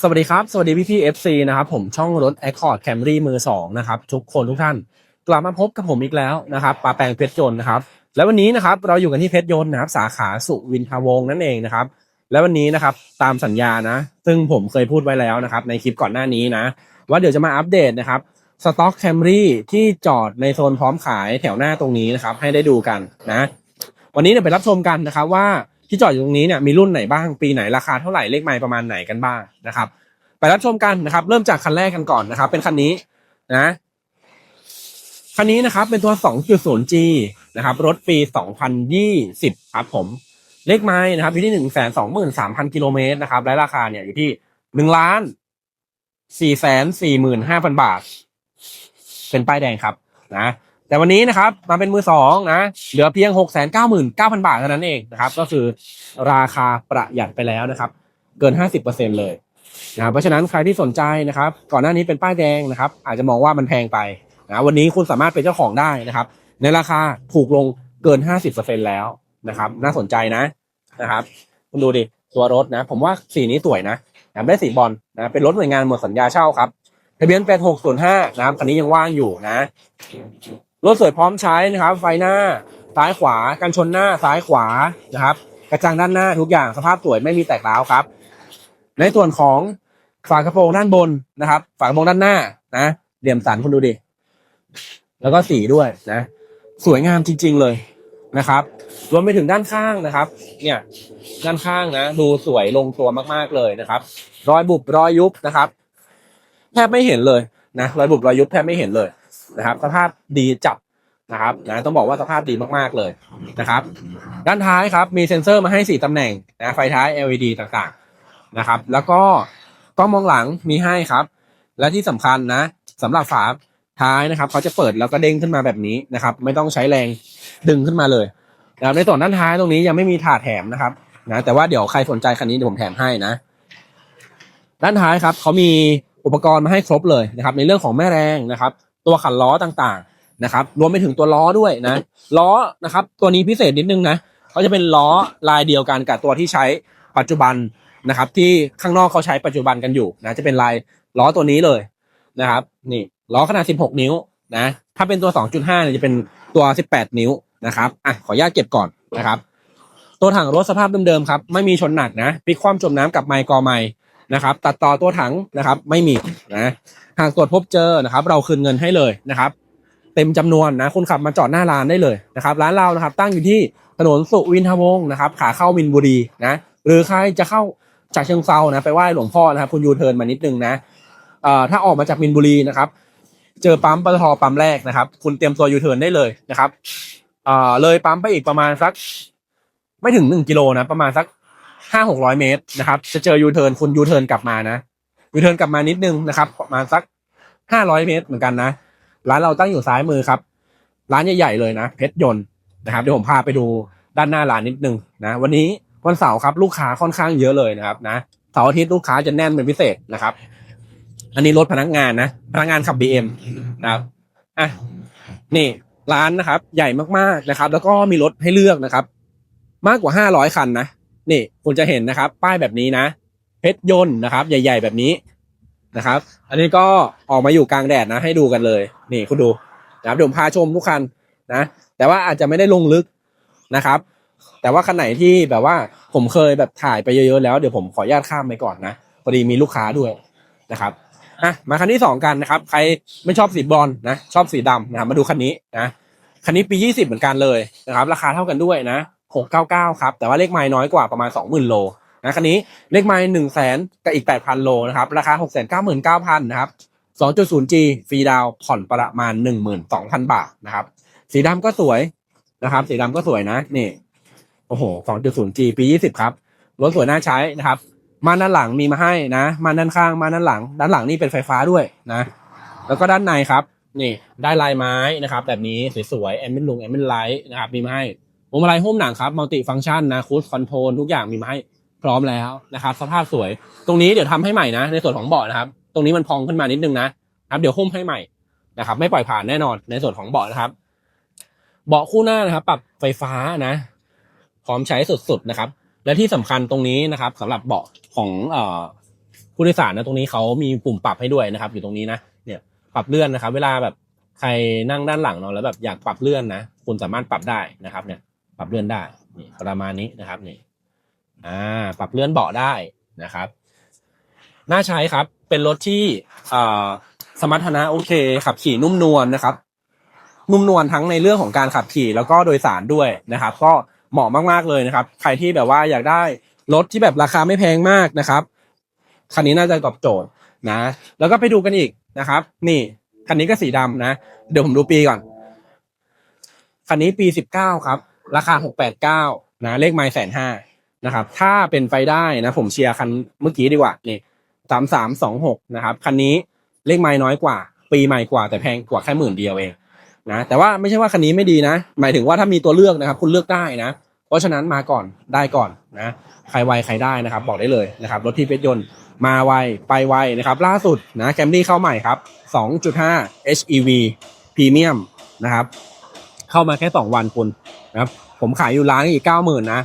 สวัสดีครับ สวัสดีพี่พี่ FC นะครับผมช่องรถ Accord Camry มือสองนะครับทุกคนทุกท่าน กลับมาพบกับผมอีกแล้วนะครับปาแปงเพชรยนต์นะครับแล้ววันนี้นะครับเราอยู่กันที่เพชรยนต์นะครับสาขาสุวินทาวงศ์นั่นเองนะครับแล้ววันนี้นะครับตามสัญญานะ ซึ่งผมเคยพูดไว้แล้วนะครับในคลิปก่อนหน้านี้นะ ว่าเดี๋ยวจะมาอัปเดตนะครับสต็อกแคมรี่ที่จอดในโซนพร้อมขายแถวหน้าตรงนี้นะครับให้ได้ดูกันนะ วันนี้เนี่ยไปรับชมกันนะครับว่า ที่จอดอยู่ตรงนี้เนี่ยมีรุ่นไหนบ้างปีไหนราคาเท่าไหร่เลขไมล์ประมาณไหนกันบ้างนะครับ ไปรับชมกันนะครับ เริ่มจากคันแรกกันก่อนนะครับ เป็นคันนี้นะคันนี้นะครับเป็นตัว 2.0G นะครับ รถปี 2020 ครับผม เลขไม้นะครับอยู่ที่ 123,000 กิโลเมตรนะครับ และราคาเนี่ยอยู่ที่ 1 ล้าน 445,000 บาท เป็นป้ายแดงครับ นะ แต่วันนี้นะครับมาเป็นมือสองนะเหลือเพียง 699,000 บาทเท่านั้นเองนะครับก็คือราคาประหยัดไปแล้วนะครับ เกิน 50%เลยนะเพราะฉะนั้นใครที่สนใจนะครับ ก่อนหน้านี้เป็นป้ายแดงนะครับ อาจจะมองว่ามันแพงไปนะวันนี้คุณสามารถเป็นเจ้าของได้นะครับ ในราคาถูกลงเกิน 50%แล้วนะครับ น่าสนใจนะนะครับ คุณดูดิตัวรถนะ ผมว่าสีนี้สวยนะนะครับได้สีบอลนะเป็นรถหน่วยงานหมดสัญญาเช่าครับทะเบียน8605นะครับคันนี้ยังว่างอยู่นะ รถสวยพร้อมใช้นะครับ ไฟหน้าซ้ายขวากันชนหน้าซ้ายขวานะครับ กระจังด้านหน้าทุกอย่างสภาพสวยไม่มีแตกร้าวครับ ในส่วนของฝากระโปรงด้านบนนะครับ ฝากระโปรงด้านหน้านะเหลี่ยมสันคุณดูดิ แล้วก็สีด้วยนะ สวยงามจริง ๆเลยนะครับ รวมไปถึงด้านข้างนะครับ เนี่ย ด้านข้างนะ ดูสวยลงตัวมากๆเลยนะครับ รอยบุบรอยยุบนะครับ แทบไม่เห็นเลยนะรอยบุบรอยยุบแทบไม่เห็นเลย นะครับ สภาพดีจับนะครับนะต้องบอกว่าสภาพดีมากๆเลยนะครับ ด้านท้ายครับมีเซ็นเซอร์มาให้สี่ตำแหน่งนะไฟท้าย LED ต่างๆนะครับ แล้วก็กล้องมองหลังมีให้ครับ และที่สำคัญนะสำหรับฝาท้ายนะครับเขาจะเปิดแล้วก็เด้งขึ้นมาแบบนี้นะครับ ไม่ต้องใช้แรงดึงขึ้นมาเลยนะครับในส่วนด้านท้ายตรงนี้ยังไม่มีถาดแถมนะครับนะแต่ว่าเดี๋ยวใครสนใจคันนี้เดี๋ยวผมแถมให้นะ ด้านท้ายครับเขามีอุปกรณ์มาให้ครบเลยนะครับ ในเรื่องของแม่แรงนะครับ ตัวขันล้อต่างๆนะครับ รวมไปถึงตัวล้อด้วยนะ ล้อนะครับ ตัวนี้พิเศษนิดนึงนะเขาจะเป็นล้อลายเดียวกันกับตัวที่ใช้ปัจจุบันนะครับ ที่ข้างนอกเขาใช้ปัจจุบันกันอยู่นะจะเป็นลายล้อตัวนี้เลยนะครับ นี่ล้อขนาด 16 นิ้วนะถ้าเป็นตัว 2.5เนี่ยจะเป็นตัว 18 นิ้วนะครับอะขออนุญาตเก็บก่อนนะครับ ตัวถังรถสภาพเดิมๆครับ ไม่มีชนหนักนะพลิกคว่ำจมน้ำกับไมค์กอไมค์ นะครับ ตัดต่อตัวถังนะครับ ไม่มีนะหากตรวจพบเจอนะครับ เราคืนเงินให้เลยนะครับ เต็มจำนวนนะคุณขับมาจอดหน้าร้านได้เลยนะครับ ร้านเรานะครับ ตั้งอยู่ที่ถนนสุวินทวงศ์นะครับ ขาเข้ามินบุรีนะหรือใครจะเข้าจากเชิงเซานะไปไหว้หลวงพ่อนะครับ คุณยูเทิร์นมานิดนึงนะเอ่อถ้าออกมาจากมินบุรีนะครับ เจอปั๊มปตทปั๊มแรกนะครับ คุณเตรียมตัวยูเทิร์นได้เลยนะครับเอ่อเลยปั๊มไปอีกประมาณสัก ไม่ถึงหนึ่งกิโลนะประมาณสัก ห้าหกร้อยเมตรนะครับ จะเจอยูเทิร์นคุณยูเทิร์นกลับมานะยูเทิร์นกลับมานิดนึงนะครับประมาณสักห้าร้อยเมตรเหมือนกันนะ ร้านเราตั้งอยู่ซ้ายมือครับ ร้านใหญ่ๆเลยนะ เพชรยนต์นะครับเดี๋ยวผมพาไปดูด้านหน้าร้านนิดนึงนะวันนี้วันเสาร์ครับลูกค้าค่อนข้างเยอะเลยนะครับนะเสาร์อาทิตย์ลูกค้าจะแน่นเป็นพิเศษนะครับ อันนี้รถพนักงานนะพนักงานขับ BM นะครับอะนี่ร้านนะครับ ใหญ่มากๆนะครับ แล้วก็มีรถให้เลือกนะครับ มากกว่าห้าร้อยคันนะ นี่คุณจะเห็นนะครับ ป้ายแบบนี้นะ เพชรยนต์นะครับ ใหญ่ ๆ แบบนี้นะครับ อันนี้ก็ออกมาอยู่กลางแดดนะ ให้ดูกันเลย นี่คุณดูนะครับเดี๋ยวผมพาชมทุกคันนะ แต่ว่าอาจจะไม่ได้ลงลึกนะครับ แต่ว่าคันไหนที่แบบว่าผมเคยแบบถ่ายไปเยอะๆแล้วเดี๋ยวผมขออนุญาตข้ามไปก่อนนะพอดีมีลูกค้าด้วยนะครับอะมาคันที่สองกันนะครับ ใครไม่ชอบสีบอลนะ ชอบสีดำนะครับมาดูคันนี้นะคันนี้ปียี่สิบเหมือนกันเลยนะครับ ราคาเท่ากันด้วยนะ หกเก้าเก้าครับ แต่ว่าเลขไม้น้อยกว่าประมาณสองหมื่นโลนะคันนี้เลขไม้หนึ่งแสนกับอีกแปดพันโลนะครับ ราคาหกแสนเก้าหมื่นเก้าพันนะครับ 2.0G ฟรีดาวผ่อนประมาณ 12,000 บาทนะครับ สีดำก็สวยนะครับ สีดำก็สวยนะ นี่ โอ้โห 2.0G ปี 20 ครับ รถสวยน่าใช้นะครับม่านด้านหลังมีมาให้นะม่านด้านข้างม่านด้านหลัง ด้านหลังนี่เป็นไฟฟ้าด้วยนะ แล้วก็ด้านในครับ นี่ได้ลายไม้นะครับ แบบนี้สวยๆแอมเบนลุงแอมเบนไลท์นะครับมีมาให้ พวงมาลัยหุ้มหนังครับมัลติฟังก์ชันนะคูสคอนโทรลทุกอย่างมีมาให้พร้อมแล้วนะครับ สภาพสวย ตรงนี้เดี๋ยวทำให้ใหม่นะ ในส่วนของเบาะนะครับ ตรงนี้มันพองขึ้นมานิดนึงนะครับ เดี๋ยวหุ้มให้ใหม่นะครับ ไม่ปล่อยผ่านแน่นอนในส่วนของเบาะนะครับ เบาะคู่หน้านะครับ ปรับไฟฟ้านะพร้อมใช้สุดๆนะครับ และที่สำคัญตรงนี้นะครับสำหรับเบาะของเอ่อผู้โดยสารนะตรงนี้เขามีปุ่มปรับให้ด้วยนะครับ อยู่ตรงนี้นะเนี่ยปรับเลื่อนนะครับ เวลาแบบใครนั่งด้านหลังเนาะแล้วแบบอยากปรับเลื่อนนะคุณสามารถปรับได้นะครับเนี่ย รับเลื่อนได้นี่ประมาณนี้นะครับนี่อ่าปรับเลื่อนเบาะได้นะครับ น่าใช้ครับ เป็นรถที่อ่าสมรรถนะโอเค ขับขี่นุ่มนวลนะครับ นุ่มนวลทั้งในเรื่องของการขับขี่แล้วก็โดยสารด้วยนะครับ ก็เหมาะมากๆเลยนะครับ ใครที่แบบว่าอยากได้รถที่แบบราคาไม่แพงมากนะครับคันนี้น่าจะตอบโจทย์นะ แล้วก็ไปดูกันอีกนะครับ นี่คันนี้ก็สีดำนะ เดี๋ยวผมดูปีก่อน คันนี้ปีสิบเก้าครับ ราคาหกแปดเก้านะเลขไมล์แสนห้านะครับ ถ้าเป็นไฟได้นะผมเชียร์คันเมื่อกี้ดีกว่านี่สามสามสองหกนะครับ คันนี้เลขไมล์น้อยกว่า ปีใหม่กว่าแต่แพงกว่าแค่หมื่นเดียวเองนะแต่ว่าไม่ใช่ว่าคันนี้ไม่ดีนะ หมายถึงว่าถ้ามีตัวเลือกนะครับ คุณเลือกได้นะ เพราะฉะนั้นมาก่อนได้ก่อนนะใครไวใครได้นะครับ บอกได้เลยนะครับรถที่เพชรยนต์มาไวไปไวนะครับ ล่าสุดนะแคมรี่เข้าใหม่ครับ 2.5 HEV Premium นะครับ เข้ามาแค่2วันคุณนะครับ ผมขายอยู่ร้านอีก90,000นนะ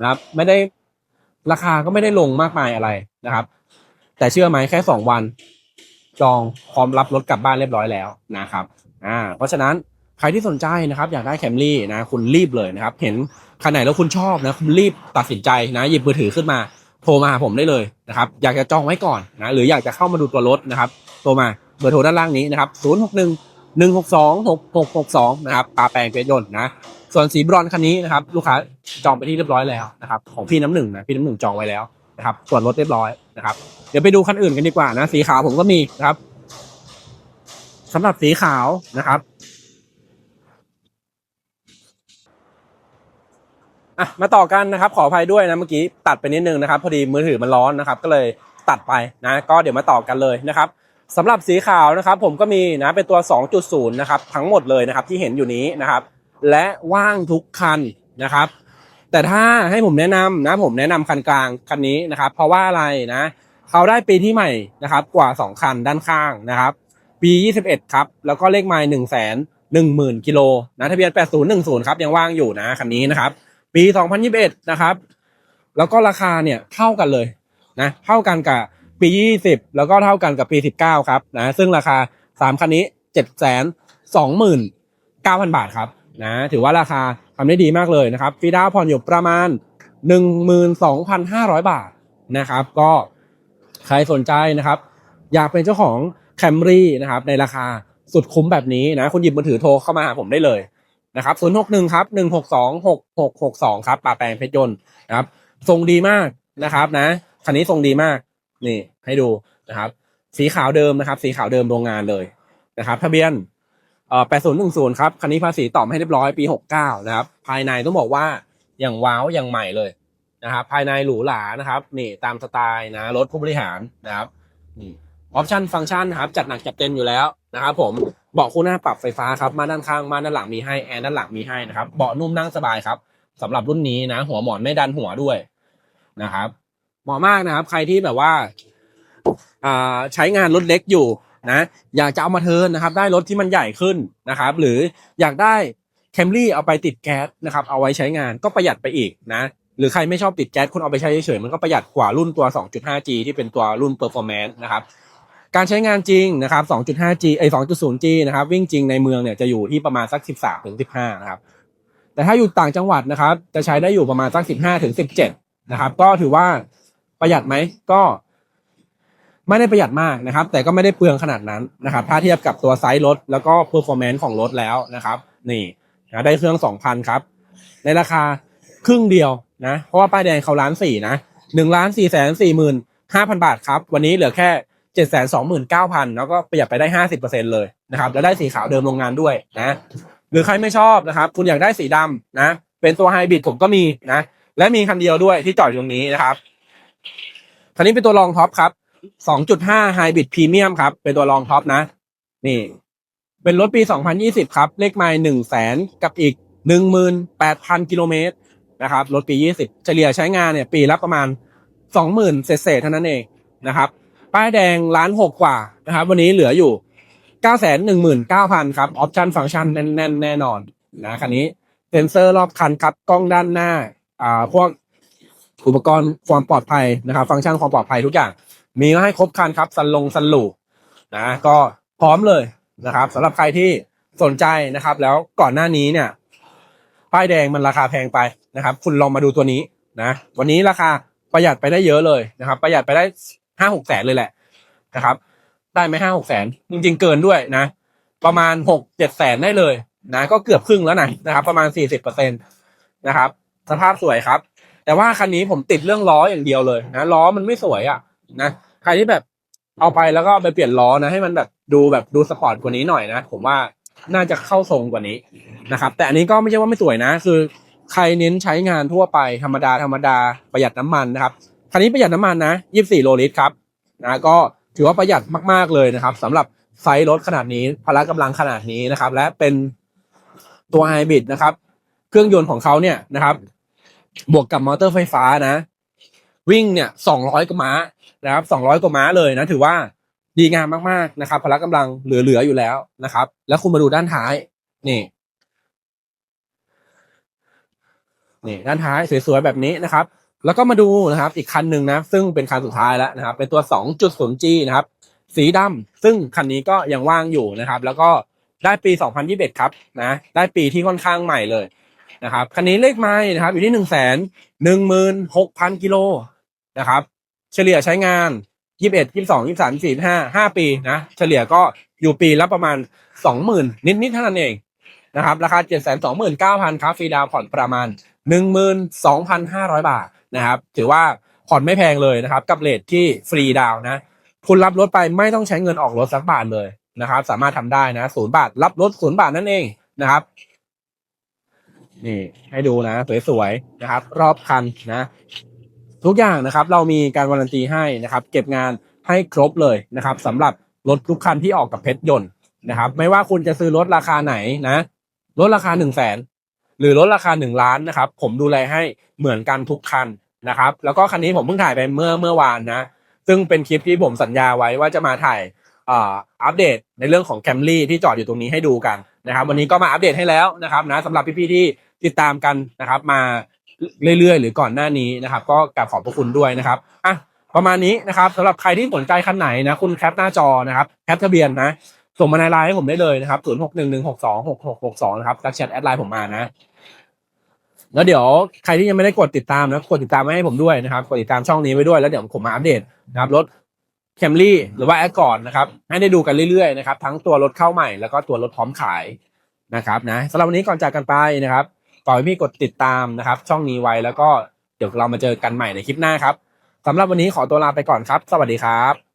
นะครับ ไม่ได้ราคาก็ไม่ได้ลงมากมายอะไรนะครับ แต่เชื่อไหมแค่2วัน จองพร้อมรับรถกลับบ้านเรียบร้อยแล้วนะครับอ่าเพราะฉะนั้นใครที่สนใจนะครับ อยากได้แคมรี่นะ คุณรีบเลยนะครับ เห็นคันไหนแล้วคุณชอบนะคุณรีบตัดสินใจนะ หยิบมือถือขึ้นมา โทรมาหาผมได้เลยนะครับ อยากจะจองไว้ก่อนนะหรืออยากจะเข้ามาดูตัวรถนะครับโทรมาเบอร์โทรด้านล่างนี้นะครับ0 6 1 1 6 2 6 6 6 2นะครับปลาแปลงเพชรยนต์นะ ส่วนสีบรอนคันนี้นะครับ ลูกค้าจองไปที่เรียบร้อยแล้วนะครับของพี่น้ำหนึ่งนะพี่น้ำหนึ่งจองไว้แล้วนะครับส่วนรถเรียบร้อยนะครับเดี๋ยวไปดูคันอื่นกันดีกว่านะ สีขาวผมก็มีนะครับสำหรับสีขาวนะครับอะมาต่อกันนะครับขออภัยด้วยนะเมื่อกี้ตัดไปนิดนึงนะครับ พอดีมือถือมันร้อนนะครับ ก็เลยตัดไปนะ ก็เดี๋ยวมาต่อกันเลยนะครับ สำหรับสีขาวนะครับผมก็มีนะเป็นตัว 2.0 นะครับทั้งหมดเลยนะครับที่เห็นอยู่นี้นะครับ และว่างทุกคันนะครับ แต่ถ้าให้ผมแนะนำนะผมแนะนำคันกลางคันนี้นะครับ เพราะว่าอะไรนะเขาได้ปีที่ใหม่นะครับกว่า 2 คันด้านข้างนะครับ ปี 21 ครับ แล้วก็เลขไมล์1 1 0 0 0 0กิโลนะทะเบียน 8010 ครับยังว่างอยู่นะคันนี้นะครับ ปี 2021 นะครับ แล้วก็ราคาเนี่ยเท่ากันเลยนะเท่ากันกับ ปี 20 แล้วก็เท่ากันกับปี 19 ครับนะซึ่งราคา 3 คันนี้ 729,000 บาทครับนะถือว่าราคาทำได้ดีมากเลยนะครับฟีด้าผ่อนอยู่ประมาณ 12,500 บาทนะครับ ก็ใครสนใจนะครับ อยากเป็นเจ้าของแคมรี่นะครับในราคาสุดคุ้มแบบนี้นะคุณหยิบมือถือโทรเข้ามาหาผมได้เลยนะครับ061ครับ162 6662 ครับป่าแปลงเพชรยนต์นะครับทรงดีมากนะครับนะคันนี้ทรงดีมาก นี่ให้ดูนะครับ สีขาวเดิมนะครับ สีขาวเดิมโรงงานเลยนะครับ ทะเบียนเอ่อ8010ครับคันนี้ภาษีต่อมให้เรียบร้อยปี69นะครับ ภายในต้องบอกว่าอย่างว้าวอย่างใหม่เลยนะครับ ภายในหรูหรานะครับ นี่ตามสไตล์นะรถผู้บริหารนะครับนี่ออปชันฟังก์ชันนะครับจัดหนักจัดเต็มอยู่แล้วนะครับผมเบาะคู่หน้าปรับไฟฟ้าครับมาด้านข้างมาด้านหลังมีให้แอร์ด้านหลังมีให้นะครับเบาะนุ่มนั่งสบายครับสำหรับรุ่นนี้นะ หัวหมอนไม่ดันหัวด้วยนะครับ เหมาะมากนะครับ ใครที่แบบว่าอ่าใช้งานรถเล็กอยู่นะ อยากจะเอามาเทินนะครับ ได้รถที่มันใหญ่ขึ้นนะครับ หรืออยากได้แคมรี่เอาไปติดแก๊สนะครับ เอาไว้ใช้งานก็ประหยัดไปอีกนะ หรือใครไม่ชอบติดแก๊สคุณเอาไปใช้เฉยๆมันก็ประหยัดกว่ารุ่นตัว 2.5G ที่เป็นตัวรุ่น performance นะครับการใช้งานจริงนะครับ 2.5G ไอ 2.0G นะครับ วิ่งจริงในเมืองเนี่ยจะอยู่ที่ประมาณสัก 13ถึง15 นะครับ แต่ถ้าอยู่ต่างจังหวัดนะครับ จะใช้ได้อยู่ประมาณสัก 15ถึง17 นะครับ ก็ถือว่า ประหยัดไหมก็ไม่ได้ประหยัดมากนะครับ แต่ก็ไม่ได้เปลืองขนาดนั้นนะครับ ถ้าเทียบกับตัวไซส์รถ แล้วก็ performance ของรถแล้วนะครับ นี่นะได้เครื่อง 2,000 ครับ ในราคาครึ่งเดียวนะ เพราะว่าป้ายแดงเขาล้านสี่นะหนึ่งล้านสี่แสนสี่หมื่นห้าพันบาทครับ วันนี้เหลือแค่เจ็ดแสนสองหมื่นเก้าพันแล้วก็ประหยัดไปได้ห้าสิบเปอร์เซ็นเลยนะครับแล้วได้สีขาวเดิมโรงงานด้วยนะหรือใครไม่ชอบนะครับ คุณอยากได้สีดำนะ เป็นตัวไฮบริดผมก็มีนะ และมีคันเดียวด้วยที่จอดอยู่ตรงนี้นะครับ คันนี้เป็นตัวรองท็อปครับสองจุดห้าไฮบริดพรีเมียมครับ เป็นตัวรองท็อปนะ นี่ เป็นรถปี2020ครับ เลขไมล์หนึ่งแสนกับอีก18,000กิโลเมตรนะครับ รถปี20เฉลี่ยใช้งานเนี่ย ปีละประมาณ20,000เศษเท่านั้นเองนะครับ ป้ายแดงล้านหกกว่านะครับ วันนี้เหลืออยู่919,000ครับ ออปชั่นฟังก์ชันแน่นๆแน่นอนนะคันนี้เซนเซอร์รอบคันครับ กล้องด้านหน้า อ่า พวก อุปกรณ์ความปลอดภัยนะครับ ฟังก์ชันความปลอดภัยทุกอย่าง มีมาให้ครบคันครับสันลงสันหลูนะก็พร้อมเลยนะครับสำหรับใครที่สนใจนะครับ แล้วก่อนหน้านี้เนี่ยป้ายแดงมันราคาแพงไปนะครับ คุณลองมาดูตัวนี้นะวันนี้ราคาประหยัดไปได้เยอะเลยนะครับ ประหยัดไปได้ห้าหกแสนเลยแหละนะครับ ได้ไหมห้าหกแสนจริงๆเกินด้วยนะ ประมาณหกเจ็ดแสนได้เลยนะก็เกือบครึ่งแล้วนะนะครับ ประมาณสี่สิบเปอร์เซ็นตนะครับ สภาพสวยครับ แต่ว่าคันนี้ผมติดเรื่องล้ออย่างเดียวเลยนะล้อมันไม่สวยอะนะใครที่แบบเอาไปแล้วก็ไปเปลี่ยนล้อนะให้มันแบบดูแบบดูสปอร์ตกว่านี้หน่อยนะผมว่าน่าจะเข้าทรงกว่านี้นะครับ แต่อันนี้ก็ไม่ใช่ว่าไม่สวยนะ คือ ใครเน้นใช้งานทั่วไปธรรมดาธรรมดาประหยัดน้ำมันนะครับคันนี้ประหยัดน้ำมันนะ24โลลิตรครับนะก็ถือว่าประหยัดมากๆเลยนะครับสำหรับไซส์รถขนาดนี้พละกำลังขนาดนี้นะครับ และเป็นตัวไฮบริดนะครับ เครื่องยนต์ของเขาเนี่ยนะครับ บวกกับมอเตอร์ไฟฟ้านะ วิ่งเนี่ย200กว่าม้านะครับ200กว่าม้าเลยนะ ถือว่าดีงามมากๆนะครับ พละกำลังเหลือๆอยู่แล้วนะครับ แล้วคุณมาดูด้านท้าย นี่นี่ด้านท้ายสวยๆแบบนี้นะครับ แล้วก็มาดูนะครับ อีกคันหนึ่งนะ ซึ่งเป็นคันสุดท้ายแล้วนะครับ เป็นตัว 2.0G นะครับ สีดำซึ่งคันนี้ก็ยังว่างอยู่นะครับ แล้วก็ได้ปี 2021 ครับนะ ได้ปีที่ค่อนข้างใหม่เลย นะครับคันนี้เลขไม้นะครับ อยู่ที่1 1 6 0 0 0กิโลนะครับ เฉลี่ยใช้งาน21 22 23 24 25 5ปีนะ เฉลี่ยก็อยู่ปีละประมาณ20,000นิดๆเท่านั้นเองนะครับ ราคา729,000ครับฟรีดาวผ่อนประมาณ12,500บาทนะครับ ถือว่าผ่อนไม่แพงเลยนะครับ กับเลทที่ฟรีดาวน์นะ คุณรับรถไปไม่ต้องใช้เงินออกรถสักบาทเลยนะครับ สามารถทำได้นะศูนย์บาทรับรถศูนย์บาทนั่นเองนะครับ นี่ ให้ดูนะ สวยๆนะครับ รอบคันนะ ทุกอย่างนะครับ เรามีการวารันตีให้นะครับ เก็บงานให้ครบเลยนะครับสำหรับรถทุกคันที่ออกกับเพชรยนต์นะครับ ไม่ว่าคุณจะซื้อรถราคาไหนนะรถราคาหนึ่งแสนหรือลดราคาหนึ่งล้านนะครับ ผมดูแลให้เหมือนกันทุกคันนะครับ แล้วก็คันนี้ผมเพิ่งถ่ายไปเมื่อเมื่อวานนะ ซึ่งเป็นคลิปที่ผมสัญญาไว้ว่าจะมาถ่ายอ่าอัปเดตในเรื่องของแคมรี่ที่จอดอยู่ตรงนี้ให้ดูกันนะครับ วันนี้ก็มาอัปเดตให้แล้วนะครับนะสำหรับพี่ๆที่ ติดตามกันนะครับ มาเรื่อยๆ หรือก่อนหน้านี้นะครับ ก็กราบขอบพระคุณด้วยนะครับอะประมาณนี้นะครับสำหรับใครที่สนใจคันไหนนะคุณแคปหน้าจอนะครับแคปทะเบียนนะส่งมาในไลน์ให้ผมได้เลยนะครับ0 6 1 1 6 2 6 6 6 2นะครับทักแชทแอดไลน์ผมมานะ แล้วเดี๋ยวใครที่ยังไม่ได้กดติดตามนะกดติดตามไว้ให้ผมด้วยนะครับ กดติดตามช่องนี้ไว้ด้วยแล้วเดี๋ยวผมมาอัปเดตนะครับรถแคมรี่หรือว่าแอคกอร์ดนะครับ ให้ได้ดูกันเรื่อยๆนะครับทั้งตัวรถเข้าใหม่แล้วก็ตัวรถพร้อมขายนะครับนะสำหรับวันนี้ก่อนจากกันไปนะครับากให้พี่กดติดตามนะครับ ช่องนี้ไว้แล้วก็เดี๋ยวเรามาเจอกันใหม่ในคลิปหน้าครับสำหรับวันนี้ขอตัวลาไปก่อนครับ สวัสดีครับ